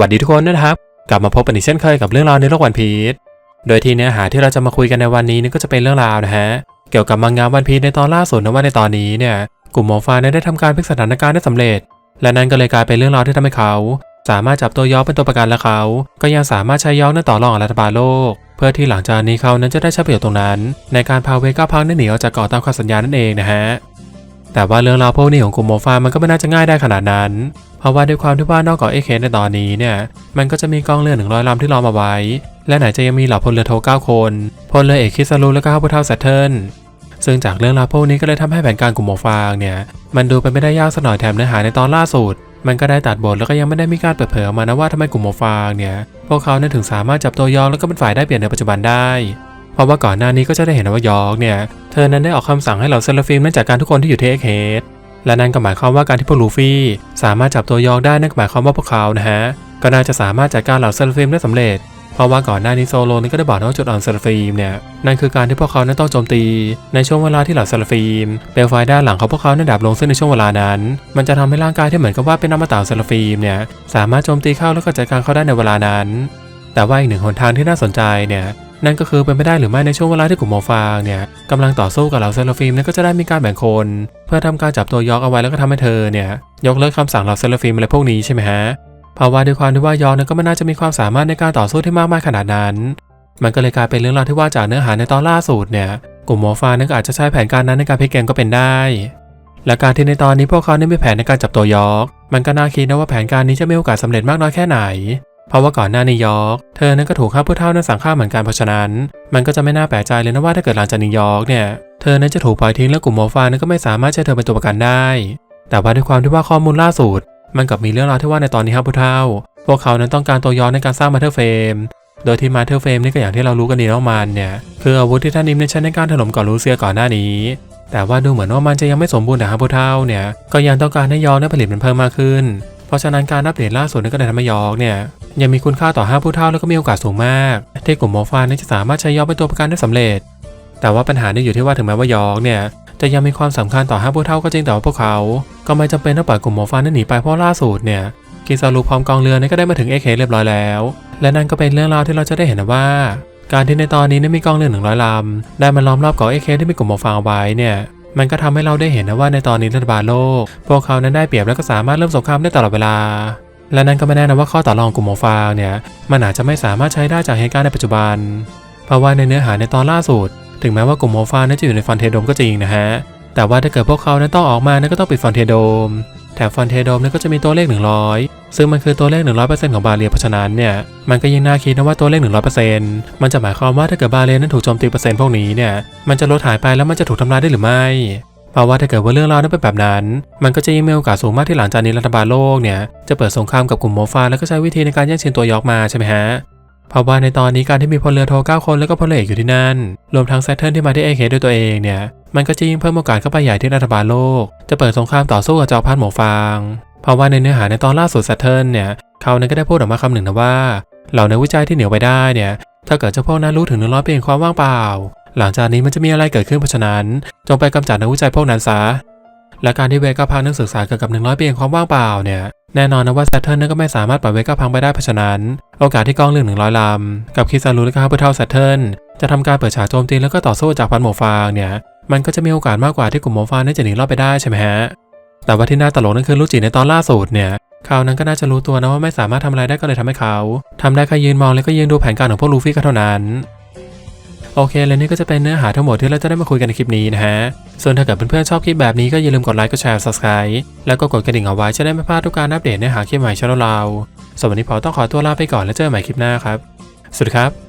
วัสดีทุกคนนะครับ กลับมาพบกันอีกเช่นเคยกับเรื่องราวในโลกวันพีชโดยที่เนื้อหาที่เราจะมาคุยกันในวันนี้นี่ก็จะเป็นเรื่องราวนะฮะเกี่ยวกับมังงะวันพีชในตอนล่าสุดนะว่าในตอนนี้เนี่ยกลุ่มหมอฟ้านได้ทำการพลิกสถานการณ์ได้สำเร็จ และนั่นก็เลยกลายเป็นเรื่องราวที่ทำให้เขา สามารถจับตัวยอกเป็นตัวประกันและเขา ก็ยังสามารถใช้ยอกนั้นต่อรองกับรัฐบาลโลก เพื่อที่หลังจากนี้เขานั้นจะได้ใช้ประโยชน์ตรงนั้น ในการพาเวก้าพังนั้หนีออกจากเกาะตามคำสัญญานั่นเองนะฮะแต่ว่าเรื่องราวพวกนี้ของกลุ่มหมฟามันก็ไม่น่าจะง่ายได้ขนาดนั้น ราะว่าด้วยความที่ว่านอกเกาะเอเคในตอนนี้เนี่ยมันก็จะมีกองเรือหนึ่งร้อยลำที่ล้อมเอาไว้ และไหนจะยังมีเหล่าพลเรือโทเก้าคนพลเรือเอกคิสารุและก็ข้าพุเท่าแซทเทิลซึ่งจากเรื่องราวพวกนี้ก็เลยทำให้แผนการกลุ่มหมอฟางเนี่ยมันดูเป็นไม่ได้ยากสักหน่อยแถมเนื้อหาในตอนล่าสุด มันก็ได้ตัดบทแล้วก็ยังไม่ได้มีการเปิดเผยออกมานะว่าทำไมกลุ่มหมอฟางเนี่ยพวกเขาเนี่ยถึงสามารถจับตัวยองแล้วก็เป็นฝ่ายได้เปลี่ยนในปัจจุบันได้เพราะว่าก่อนหน้านี้ก็จะได้เห็นว่ายอกเนี่ย เธอนั้นได้ออกคำสั่งให้เหล่าเซลฟิมนั้นจัดการทุกคนที่อยู่ที่เอ็กเฮด และนั่นก็หมายความว่าการที่พวกลูฟี่สามารถจับตัวยองได้นั่นก็หมายความว่าพวกเขานะฮะก็น่าจะสามารถจัดการเหล่าเซลฟิมได้สำเร็จ เพราะว่าก่อนหน้านี้โซโลนี่ก็ได้บอกนะว่าจุดอ่อนเซลฟิมเนี่ยนั่นคือการที่พวกเขานั้นต้องโจมตีในช่วงเวลาที่เหล่าเซลฟิมเปลวไฟด้านหลังของพวกเขานั้นดับลงซึ่งในช่วงเวลานั้น มันจะทำให้ร่างกายที่เหมือนกับว่าเป็นอมตะของเซลฟิมเนี่ยสามารถโจมตีเข้าแล้วก็จัดการเขาได้ในเวลานั้น แต่ว่าอีกหนึ่งหนทางที่น่าสนใจเนี่ย นั่นก็คือเป็นไปได้หรือไม่ในช่วงเวลาที่กลุ่มหมอฟางเนี่ยกำลังต่อสู้กับเหล่าเซลฟิมเนี่ยก็จะได้มีการแบ่งคน เพื่อทำการจับตัวยอกเอาไว้แล้วก็ทำให้เธอเนี่ยยกเลิกคำสั่งเหล่าเซลฟิมอะไรพวกนี้ใช่ไหมฮะเพราะว่าด้วยความที่ว่ายอกเนี่ยก็ไม่น่าจะมีความสามารถในการต่อสู้ที่มากมายขนาดนั้น มันก็เลยกลายเป็นเรื่องราวที่ว่าจากเนื้อหาในตอนล่าสุดเนี่ยกลุ่มหมอฟางนั้นก็อาจจะใช้แผนการนั้นในการพลิกเกมก็เป็นได้ และการที่ในตอนนี้พวกเขาได้มีแผนในการจับตัวยอก มันก็น่าคิดนะว่าแผนการนี้จะมีโอกาสสำเร็จมากน้อยแค่ไหน เพราะว่าก่อนหน้านิวยอร์กเธอนั้นก็ถูกข้าผู้เท่านั้นสั่งฆ่าเหมือนกันเพราะฉะนั้น มันก็จะไม่น่าแปลกใจเลยนะว่าถ้าเกิดหลังจากนิวยอร์กเนี่ยเธอนั้นจะถูกปล่อยทิ้งและกลุ่มหมฟานั้นก็ไม่สามารถใช้เธอเป็นตัวประกันได้ แต่ว่าด้วยความที่ว่าข้อมูลล่าสุด มันกับมีเรื่องราวที่ว่าในตอนนี้ข้าผู้เท่า พวกเขานั้นต้องการตัวยอร์กในการสร้างมาเธอร์เฟมโดยที่มาเธอร์เฟมนี่ก็อย่างที่เรารู้กันดีแล้วมันเนี่ยคืออาวุธที่ท่านนิมได้ใช้ในการถล่มเกาะรูเซียก่อนหน้านี้แต่ว่าดูเหมือนว่ามันจะยังไม่สมบูรณ์แต่ฮับผู้เท่าเนี่ยก็ยังต้องการให้ยอร์กได้ผลิตมันเพิ่มมากขึ้น เพราะฉะนั้นการอัปเดตล่าสุดนี้ก็เลยทำให้ยอร์กเนี่ย ยังมีคุณค่าต่อห้าผู้เท่าแล้วก็มีโอกาสสูงมากที่กลุ่มมอฟานนี้นจะสามารถใช้ยอร์กเป็นตัวประกันได้สำเร็จ แต่ว่าปัญหานี่อยู่ที่ว่าถึงแม้ว่ายอร์กเนี่ยจะยังมีความสำคัญต่อห้าผู้เท่าก็จริงแต่ว่าพวกเขา ก็ไม่จำเป็นต้องปล่อยกลุ่มมอฟานนั้นหนีไปเพราะล่าสุดเนี่ยกิซารุพร้อมกองเรือนี่ก็ได้มาถึงเอเคเรียบร้อยแล้ว และนั่นก็เป็นเรื่องราวที่เราจะได้เห็นว่า การที่ในตอนนี้นี่มีกองเรือหนึ่งร้อยลำได้มาล้อมรอบเกาะเอเคที่มีกลุ่มมอฟางเอาไว้เนี่ยมันก็ทำให้เราได้เห็นนะว่าในตอนนี้รัฐบาลโลก พวกเขานั้นได้เปรียบและก็สามารถเริ่มสงครามได้ตลอดเวลา และนั่นก็ไม่แน่นะว่าข้อต่อรองกลุ่มหมฟางเนี่ยมันอาจจะไม่สามารถใช้ได้จากเหตุการณ์ในปัจจุบัน เพราะว่าในเนื้อหาในตอนล่าสุด ถึงแม้ว่ากลุ่มหมฟางนั้นจะอยู่ในฟอนเทโดมก็จริงนะฮะ แต่ว่าถ้าเกิดพวกเขานั้นต้องออกมานั้นก็ต้องปิดฟอนเทโดม แถมฟอนเทโดมนั้นก็จะมีตัวเลข 100 ซึ่งมันคือตัวเลข 100%ของบาเรียเพราะฉะนั้นเนี่ยมันก็ยิ่งน่าคิดนะว่าตัวเลข 100%มันจะหมายความว่าถ้าเกิดบาเรียนั้นถูกโจมตีเปอร์เซ็นต์พวกนี้เนี่ยมันจะลดหายไปแล้วมันจะถูกทำลายได้หรือไม่ เพราะว่าถ้าเกิดว่าเรื่องราวนั้นเป็นแบบนั้น มันก็จะยิ่งมีโอกาสสูงมากที่หลังจากนี้รัฐบาลโลกเนี่ยจะเปิดสงครามกับกลุ่มโมฟาแล้วก็ใช้วิธีในการแย่งชิงตัวยอกมาใช่ไหมฮะเพราะว่าในตอนนี้การที่มีพลเรือโท9คนแล้วก็พลเรือเอกอยู่ที่นั่น รวมทั้งแซทเทิลที่มาที่เอเคด้วยตัวเองเนี่ย มันก็จะยิ่งเพิ่มโอกาสเข้าไปใหญ่ที่รัฐบาลโลก จะเปิดสงครามต่อสู้กับจอพันหมวฟาง เพราะว่าในเนื้อหาในตอนล่าสุดแซทเทิลเนี่ย เขานั้นก็ได้พูดออกมาคำหนึ่งนะว่า เหล่านักวิจัยที่เหนียวไปได้เนี่ย ถ้าเกิดเจ้าพวกนั้นรู้ถึงหนึ่งร้อยปีแห่งความว่างเปล่า หลังจากนี้มันจะมีอะไรเกิดขึ้นเพราะฉะนั้น จงไปกำจัดนักวิจัยพวกนั้นซะและการที่เวก้าพังนักศึกษาเกี่ยวกับ 100 ปีแห่งความว่างเปล่าเนี่ยแน่นอนนะว่าแซทเทิลนั้นก็ไม่สามารถปล่อยเวก้าพังไปได้เพราะฉะนั้น โอกาสที่กองเรือ100ลำกับคิซารุและก็ฮับเบิลเท่าแซทเทิลจะทำการเปิดฉากโจมตีแล้วก็ต่อสู้จากพันหมฟางเนี่ยมันก็จะมีโอกาสมากกว่าที่กลุ่มหมฟางนั้นจะหนีรอดไปได้ใช่ไหมฮะแต่ว่าที่น่าตลกนั่นคือลูจิในตอนล่าสุดเนี่ยเขานั้นก็น่าจะรู้ตัวนะว่าไม่สามารถทำอะไรได้ก็เลยทำให้เขาทำได้แค่ยืนมองแล้วก็ยืนดูแผนการของพวกลูฟี่ก็เท่านั้น โอเคและนี่ก็จะเป็นเนื้อหาทั้งหมดที่เราจะได้มาคุยกันในคลิปนี้นะฮะ ส่วนถ้าเกิดเพื่อนๆชอบคลิปแบบนี้ก็อย่าลืมกดไลค์ กดแชร์ subscribe แล้วก็กดกระดิ่งเอาไว้จะได้ไม่พลาดทุกการอัปเดตเนื้อหาคลิปใหม่ช่องเราสวัสดีพอต้องขอตัวลาไปก่อนแล้วเจอกันใหม่คลิปหน้าครับ สวัสดีครับ